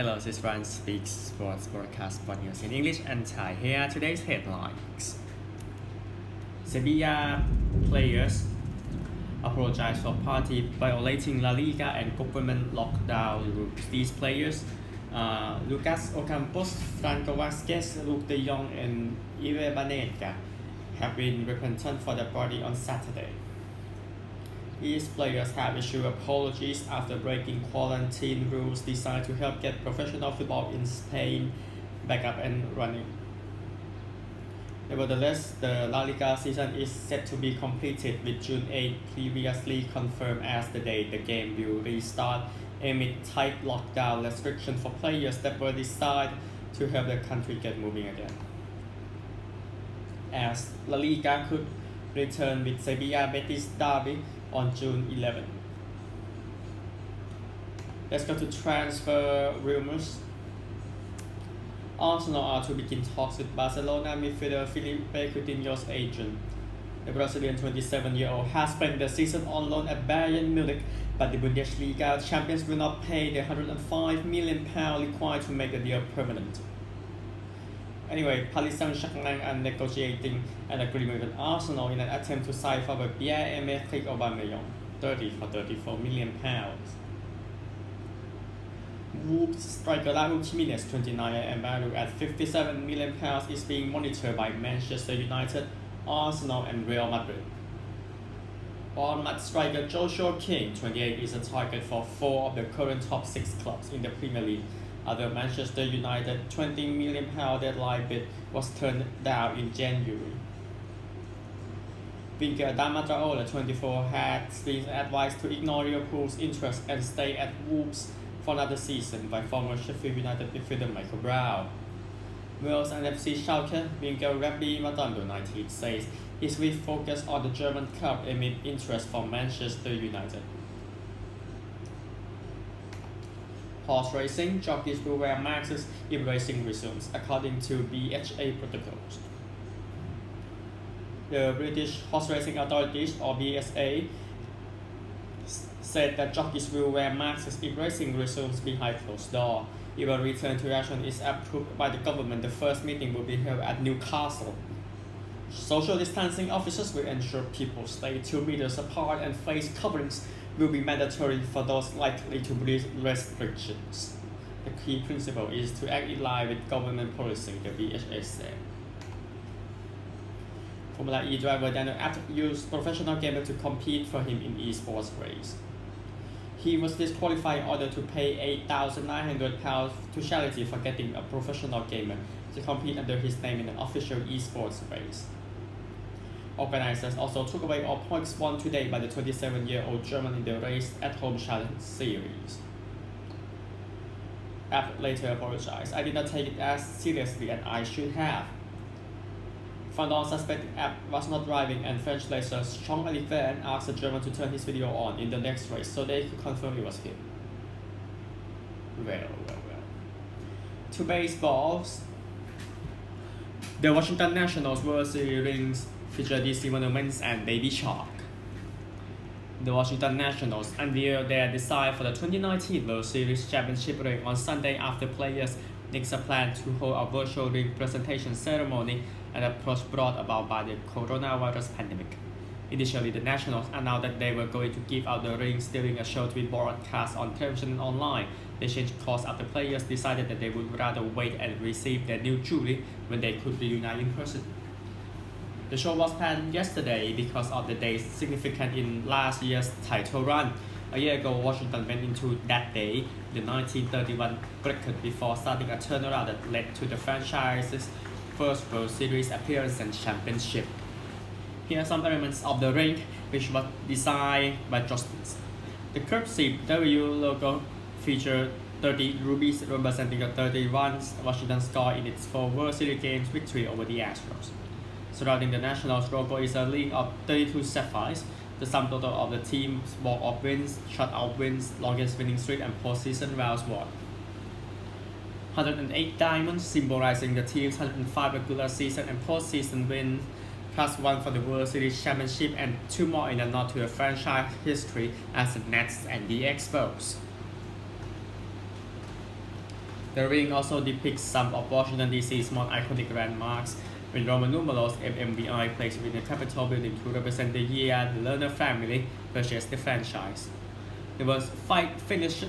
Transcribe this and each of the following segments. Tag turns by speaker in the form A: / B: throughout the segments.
A: Hello, this is Ryan Speaks Sports Broadcast for News in English and Thai. Here are today's headlines. Sevilla players apologize for party violating La Liga and government lockdown rules. These players, uh, Lucas Ocampos, Franco Vasquez, Luke de Jong, and Ive Banega, have been repentant for the body on Saturday. These players have issued apologies after breaking quarantine rules designed to help get professional football in Spain back up and running. Nevertheless, the La Liga season is set to be completed with June 8 previously confirmed as the day the game will restart amid tight lockdown restrictions for players that were decided to help the country get moving again. As La Liga could return with Sevilla Betis derby on June 11. Let's go to transfer rumors. Arsenal are to begin talks with Barcelona midfielder Felipe Coutinho's agent. The Brazilian 27-year-old has spent the season on loan at Bayern Munich, but the Bundesliga champions will not pay the 105 million pound required to make the deal permanent. Anyway, Paris Saint-Germain are negotiating an agreement with Arsenal in an attempt to sign for Pierre-Emerick Aubameyang, 30 for 34 million pounds. Wolves striker Raul Jimenez, 29 and valued at 57 million pounds, is being monitored by Manchester United, Arsenal, and Real Madrid. Bournemouth striker Joshua King, 28, is a target for four of the current top six clubs in the Premier League other Manchester United 20 million pound deadline bid was turned down in January. Winger Adama Traore, 24, had been advised to ignore Liverpool's interest and stay at Wolves for another season by former Sheffield United midfielder Michael Brown. Wales and FC Schalke winger Rabbi Matondo, 19, says his will focus on the German club amid interest from Manchester United. Horse racing, jockeys will wear masks if racing resumes, according to BHA protocols. The British Horse Racing Authorities, or BSA, said that jockeys will wear masks if racing resumes behind closed doors. If a return to action is approved by the government, the first meeting will be held at Newcastle. Social distancing officers will ensure people stay two meters apart and face coverings will be mandatory for those likely to breach restrictions. The key principle is to act in line with government policy, the BHA said. Formula E driver Daniel Abt used professional gamers to compete for him in esports race. He was disqualified in order to pay £8,900 to charity for getting a professional gamer to compete under his name in an official esports race. Organizers also took away all points won today by the 27-year-old German in the race at home challenge series. Abt later apologized. I did not take it as seriously as I should have. Fandon suspected App was not driving and French racer Sean Oliver asked the German to turn his video on in the next race so they could confirm it was him. Well, well, well. To baseballs. The Washington Nationals World Series rings feature DC Monuments and Baby Shark. The Washington Nationals unveiled their design for the 2019 World Series Championship ring on Sunday after players a plan to hold a virtual ring presentation ceremony and approach brought about by the coronavirus pandemic. Initially, the Nationals announced that they were going to give out the rings during a show to be broadcast on television and online. They changed course after players decided that they would rather wait and receive their new jewelry when they could reunite in person. The show was planned yesterday because of the day's significance in last year's title run. A year ago, Washington went into that day, the 1931 record, before starting a turnaround that led to the franchise's first World Series appearance and championship. Here are some elements of the ring, which was designed by Justin. The curved W logo featured 30 rubies representing the 31 Washington score in its four World Series games victory over the Astros. Surrounding the Nationals logo is a ring of 32 sapphires, the sum total of the team's walk-off wins, shutout wins, longest winning streak, and postseason rounds won. 108 diamonds, symbolizing the team's 105 regular season and postseason wins, plus one for the World Series Championship, and two more in a nod to the franchise history as the Nets and the Expos. The ring also depicts some of Washington DC's more iconic landmarks, with Roman numerals MMVI placed within the Capitol building to represent the year the Lerner family purchased the franchise. The words fight finish uh,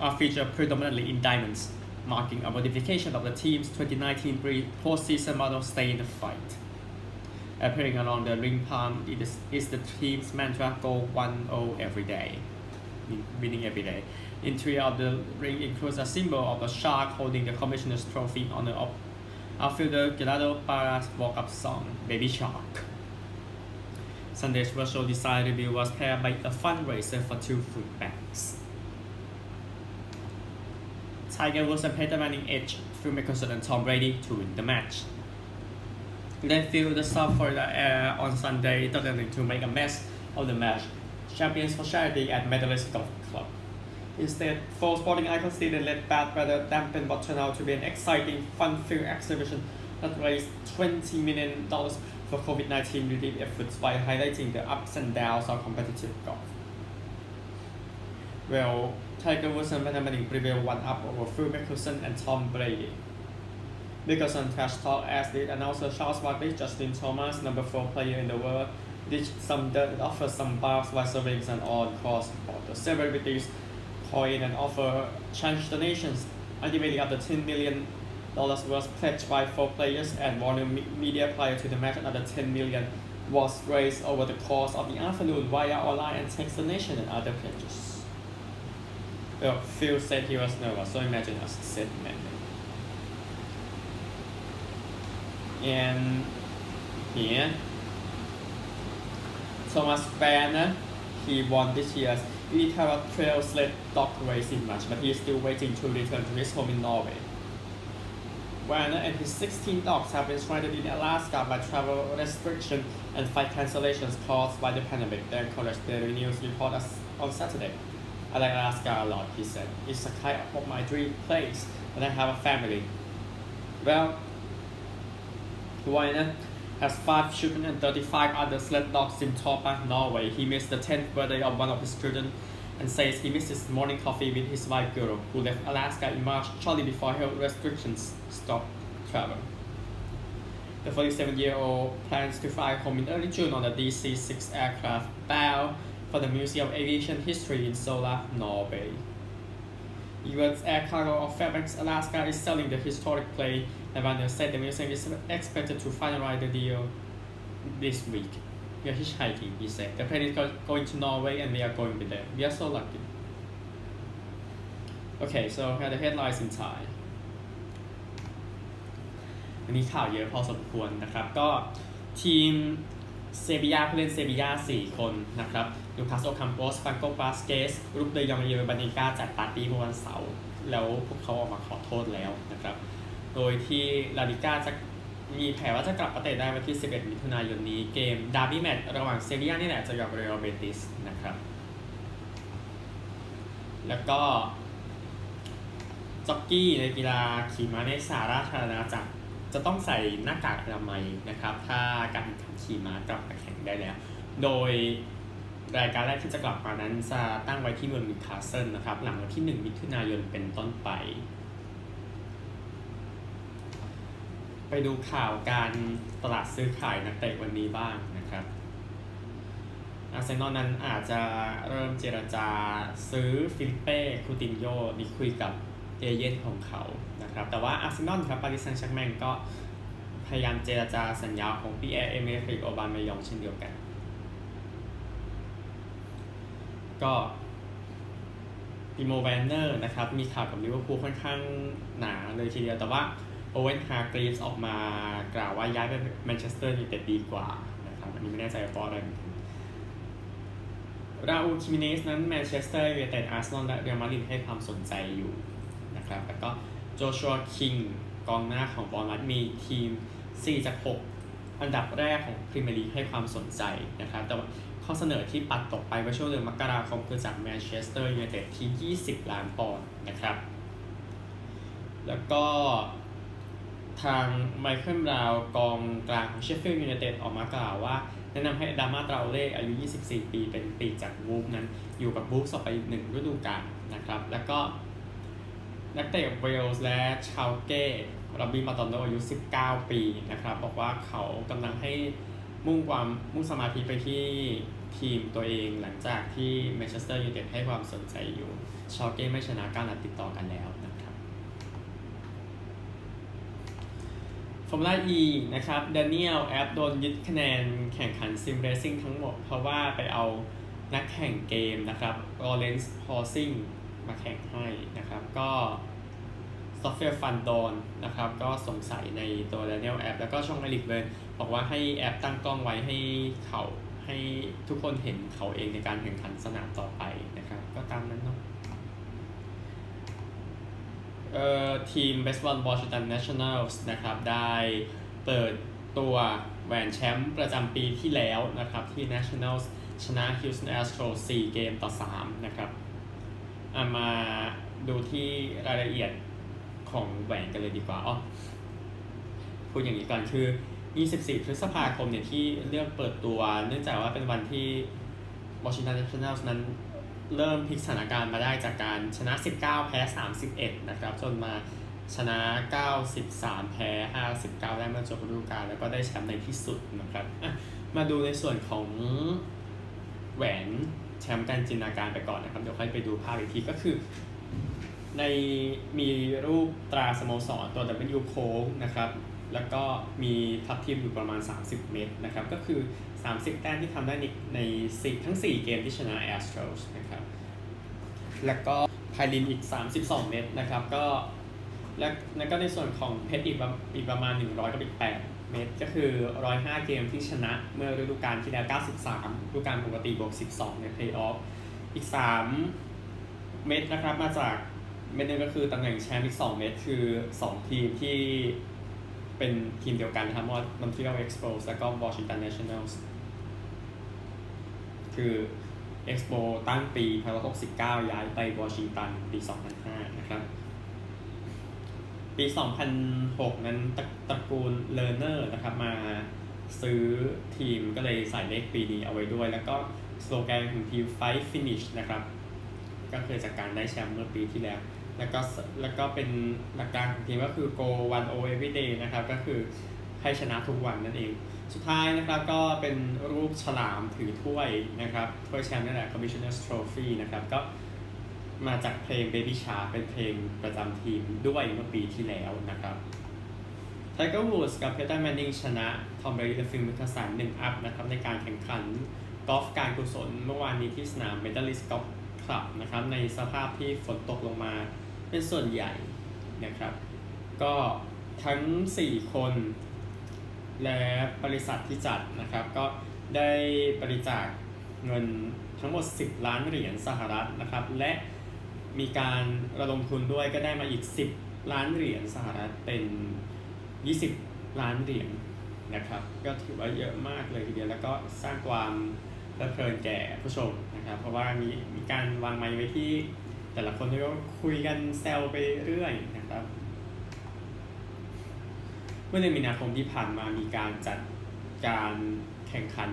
A: are featured predominantly in diamonds, marking a modification of the team's 2019 pre- postseason model Stay in the Fight. Appearing along the ring palm it is, is the team's mantra Go 1-0 every day, meaning every day. Interior of the ring includes a symbol of a shark holding the commissioner's trophy honor of outfielder Gerardo Parra's walk-up song, Baby Shark. Sunday's virtual design review was paired by a fundraiser for two food banks. Tiger Woods and Peyton Manning edged Phil Mickelson and Tom Brady to win the match. They filled the South Florida air on Sunday, threatening to make a mess of the match. Champions for Charity at Medalist Golf Club. Instead, four sporting icons didn't let bad weather dampen what turned out to be an exciting, fun-filled exhibition that raised $20 million for COVID-19 relief efforts by highlighting the ups and downs of competitive golf. Well, Tiger Woods and Peyton Manning prevailed one up over Phil Mickelson and Tom Brady. Mickelson trash talk as did announcer Charles Barkley, Justin Thomas, number four player in the world, ditched some dirt and offered some bars while serving an on-course support. The celebrities call in and offer change donations. Ultimately, after $10 million was pledged by four players and Me- Media prior to the match, another 10 million was raised over the course of the afternoon via online and text donation and other pledges. Well, Phil said he was nervous, so imagine us, said Manning. And here, Thomas Banner, he won this year's Itara Trail Sled Dog Racing match, but he is still waiting to return to his home in Norway. Werner and his 16 dogs have been stranded in Alaska by travel restriction and flight cancellations caused by the pandemic, the College Daily News report on Saturday. I like Alaska a lot, he said. It's a kind of my dream place, and I have a family. Well, Werner has five children and 35 other sled dogs in Torpa, Norway. He missed the 10th birthday of one of his children and says he missed his morning coffee with his wife girl, who left Alaska in March shortly before health restrictions stopped travel. The 47 year old plans to fly home in early June on a DC 6 aircraft bound for the Museum of Aviation History in Sola, Norway. US Air Cargo of Fairbanks, Alaska is selling the historic plane, and Van der said the museum is expected to finalize the deal this week. We are hitchhiking, he said. The plane is go- going to Norway and we are going with them. We are so lucky. Okay, so here are the headlines in Thai วันนี้ข่าวเยอะพอสมควรนะครับ ก็ทีมเซบียาผู้เล่นเซบียา4 คนนะครับลูคัสโอคัมโปสฟังโกบาสเกสรูปเดยองเยอร์บานิก้าจัดปาร์ตี้เมื่อวันเสาร์แล้วพวกเขาออกมาขอโทษแล้วนะครับ โดยที่ลาลิก้าจะมีแผนว่าจะกลับมาเตะได้วันที่ 11 มิถุนายนนี้เกมดาร์บี้แมตช์ระหว่างเซบียานี่แหละจะกับเรอัลเบติสนะครับ แล้วก็จ็อกกี้ในกีฬาขี่ม้าในสาราธารณจักรจะต้องใส่หน้ากากอนามัยนะครับ ถ้าการแข่งขันขี่ม้ากลับมาแข่งได้แล้ว โดยรายการแรกที่จะกลับมานั้นจะตั้งไว้ที่เมืองนิวคาสเซิลนะครับ หลังวันที่ 1 มิถุนายนเป็นต้นไป ไปดูข่าวการตลาดซื้อขายนักเตะวันนี้บ้างนะครับอาร์เซนอลนั้นอาจจะเริ่มเจรจาซื้อฟิลิเป้คูตินโยนี่คุยกับเอเย่นของเขานะครับแต่ว่าอาร์เซนอลครับปาริสันแชกแมงก็พยายามเจรจาสัญญาของปีแอร์เอเมริกโอบามายองเช่นเดียวกัน ก็ติโมแวนเนอร์นะครับมีข่าวกับลิเวอร์พูลค่อนข้างหนาเลยทีเดียวแต่ว่า โอเวนฮาร์กรีฟส์ออกมากล่าวว่าย้ายไปแมนเชสเตอร์ยูไนเต็ดดีกว่านะครับอันนี้ไม่แน่ใจเพราะอะไรเหมือนกันราอูลคิมิเนสนั้นแมนเชสเตอร์ยูไนเต็ดอาร์เซนอลและเรอัลมาดริดให้ความสนใจอยู่นะครับแล้วก็โจชัวคิงกองหน้าของบอลมัดมีทีม 4 จาก 6 อันดับแรกของพรีเมียร์ลีกให้ความสนใจนะครับแต่ว่าข้อเสนอที่ปัดตกไปเมื่อช่วงเดือนมกราคมคือจากแมนเชสเตอร์ยูไนเต็ดที่ 20 ล้านปอนด์นะครับ แล้วก็ ทางไมเคิลบราวกองกลางของเชฟฟิลด์ยูไนเต็ดออกมากล่าวว่า แนะนำให้ดามาตราเล่อายุ 24 ปี เป็นปีจากวูฟนั้นอยู่กับวูฟต่อไปหนึ่งฤดูกาลนะครับ แล้วก็นักเตะเวลส์และชาวเก้รับบี้มาตอนโนอายุ 19 ปีนะครับ บอกว่าเขากำลังให้มุ่งความมุ่งสมาธิไปที่ทีมตัวเองหลังจากที่แมนเชสเตอร์ยูไนเต็ดให้ความสนใจอยู่ ชาวเก้ไม่ชนะ9นัดติดต่อกันแล้วนะครับ ฟอร์มูล่า E นะครับด a นิเอลแอปโดนยึดคะแนนแข่งขันซิมเรซิ่งทั้งหมด เพราะว่าไปเอานักแข่งเกมนะครับลอเรนซ์พอซิงมาแข่งให้นะครับ ก็ซอฟต์แวร์ฟันดอนนะครับ ก็สงสัยในตัว Daniel แอปแล้วก็ช่องอลิกเวนบอกว่าให้แอปตั้งกล้องไว้ให้เขาให้ทุกคนเห็นเขาเองในการแข่งขันสนามต่อไปนะครับ ก็ตามนั้นเนาะ เอ่อทีม Best One Washington Nationals นะครับได้เปิดตัวแหวนแชมป์ประจำปีที่แล้วนะครับที่ Nationals ชนะ Houston Astros 4 เกมต่อ 3 นะครับอะมาดูที่รายละเอียดของแหวนกันเลยดีกว่าอ๋อพูดอย่างนี้ก่อนคือ 24 พฤษภาคมเนี่ยที่เลือกเปิดตัว เนื่องจากว่าเป็นวันที่ Washington Nationals นั้น เริ่มพลิกสถานการณ์มาได้จากการชนะ 19 แพ้ 31 นะครับ จนมาชนะ 93 แพ้ 59 ได้เมื่อจบฤดูกาลแล้วก็ได้แชมป์ในที่สุดนะครับ มาดูในส่วนของแหวนแชมป์การจินตนาการไปก่อนนะครับ เดี๋ยวค่อยไปดูภาพอีกทีก็คือในมีรูปตราสโมสรตัว W โค้งนะครับ แล้วก็มีทับทีมอยู่ประมาณ 30 เมตรนะครับ ก็คือ 30 แต้มที่ทำได้ในในสี่ทั้ง 4 เกมที่ชนะ Astros นะครับ แล้วก็ไพลินอีก 32 เมตรนะครับ ก็และแล้วก็ในส่วนของเพชรอีกประอีกประมาณ 100กับอีก8เมตร ก็คือ 105 เกมที่ชนะเมื่อฤดูกาลที่แล้ว 93ฤดูกาลปกติบวก 12 ในเพลย์ออฟ อีก 3 เมตรนะครับมาจากเม็ดหนึงก็คือตำแหน่งแชมป์อีก 2 เมตร คือ 2 ทีมที่ เป็นทีมเดียวกันนะครับมอนทรีออลเอ็กซ์โปแล้วก็วอชิงตันเนชั่นแนลส์คือ Expo ตั้งปี1969 ย้ายไปวอชิงตันปี 2005 นะครับ ปี 2006 นั้นตระตระกูลเลอร์เนอร์นะครับมาซื้อทีมก็เลยใส่เลขปีนี้เอาไว้ด้วย แล้วก็สโลแกนของทีม Fight Finish นะครับ ก็คือจากการได้แชมป์เมื่อปีที่แล้ว แล้วก็แล้วก็เป็นหลักการของทีมก็คือ go one o every day นะครับ ก็คือให้ชนะทุกวันนั่นเอง สุดท้ายนะครับก็เป็นรูปฉลามถือถ้วยนะครับ ถ้วยแชมป์นั่นแหละ Commissioner's Trophy นะครับ ก็มาจากเพลง Baby Shark เป็นเพลงประจำทีมด้วยเมื่อปีที่แล้วนะครับไทเกอร์วูดส์กับเพเตอร์แมนนิงชนะทอมเบรดี้และฟิลมิคสันหนึ่งอัพนะครับในการแข่งขันกอล์ฟการกุศลเมื่อวานนี้ที่สนามเมดัลิสกอล์ฟคลับนะครับในสภาพที่ฝนตกลงมา เป็นส่วนใหญ่นะครับ ก็ทั้ง 4 คน และบริษัทที่จัดนะครับ ก็ได้บริจาคเงินทั้งหมด 10 ล้านเหรียญสหรัฐนะครับ และมีการระดมทุนด้วยก็ได้มาอีก 10 ล้านเหรียญสหรัฐเป็น 20 ล้านเหรียญนะครับ ก็ถือว่าเยอะมากเลยทีเดียวแล้วก็สร้างความเพลิดเพลินแก่ผู้ชมนะครับ เพราะว่ามีมีการวางไม้ไว้ที่ แต่ละคนก็คุยกันแซวไปเรื่อยนะครับ เมื่อเดือนมีนาคมที่ผ่านมามีการจัดการแข่งขัน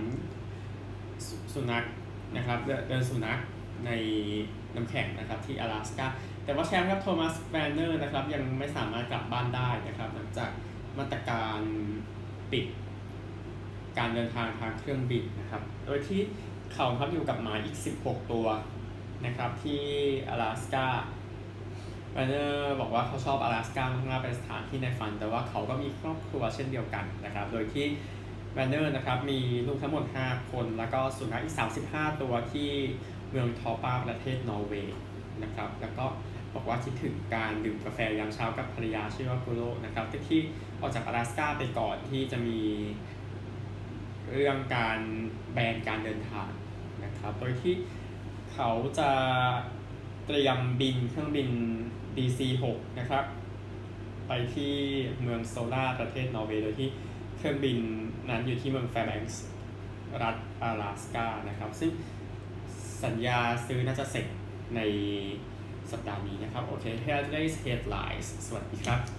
A: สสุนัขนะครับเดินเดินสุนัขในน้ำแข็งนะครับที่阿拉斯กาแต่ว่าแชมป์ครับโทมัสแวนเนอร์นะครับยังไม่สามารถกลับบ้านได้นะครับ หลังจากมาตรการปิดการเดินทางทางเครื่องบินนะครับ โดยที่เขาครับอยู่กับหมาอีก 16 ตัว นะครับที่阿拉斯กา แวนเนอร์บอกว่าเขาชอบ阿拉斯กามากๆเป็นสถานที่ในฝัน แต่ว่าเขาก็มีครอบครัวเช่นเดียวกันนะครับ โดยที่แวนเนอร์นะครับมีลูกทั้งหมด 5 คน แล้วก็สุนัขอีก 35 ตัวที่เมืองทอปาประเทศนอร์เวย์นะครับ แล้วก็บอกว่าคิดถึงการดื่มกาแฟยามเช้ากับภรรยาชื่อว่ากุโรนะครับที่ออกจาก阿拉斯กาไปก่อนที่จะมีเรื่องการแบนการเดินทางนะครับ โดยที่ เขาจะเตรียมบินเครื่องบิน DC-6 นะครับ ไปที่เมืองโซลาประเทศนอร์เวย์โดยที่เครื่องบินนั้นอยู่ที่เมืองแฟร์แบงก์รัฐ阿拉斯กานะครับ ซึ่งสัญญาซื้อน่าจะเสร็จในสัปดาห์นี้นะครับ โอเค here today's headlines สวัสดีครับ